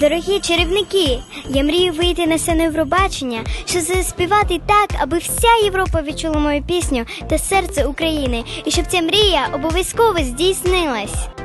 Дорогі чарівники, я мрію вийти на сцену Євробачення, щоб заспівати так, аби вся Європа відчула мою пісню та серце України, і щоб ця мрія обов'язково здійснилась.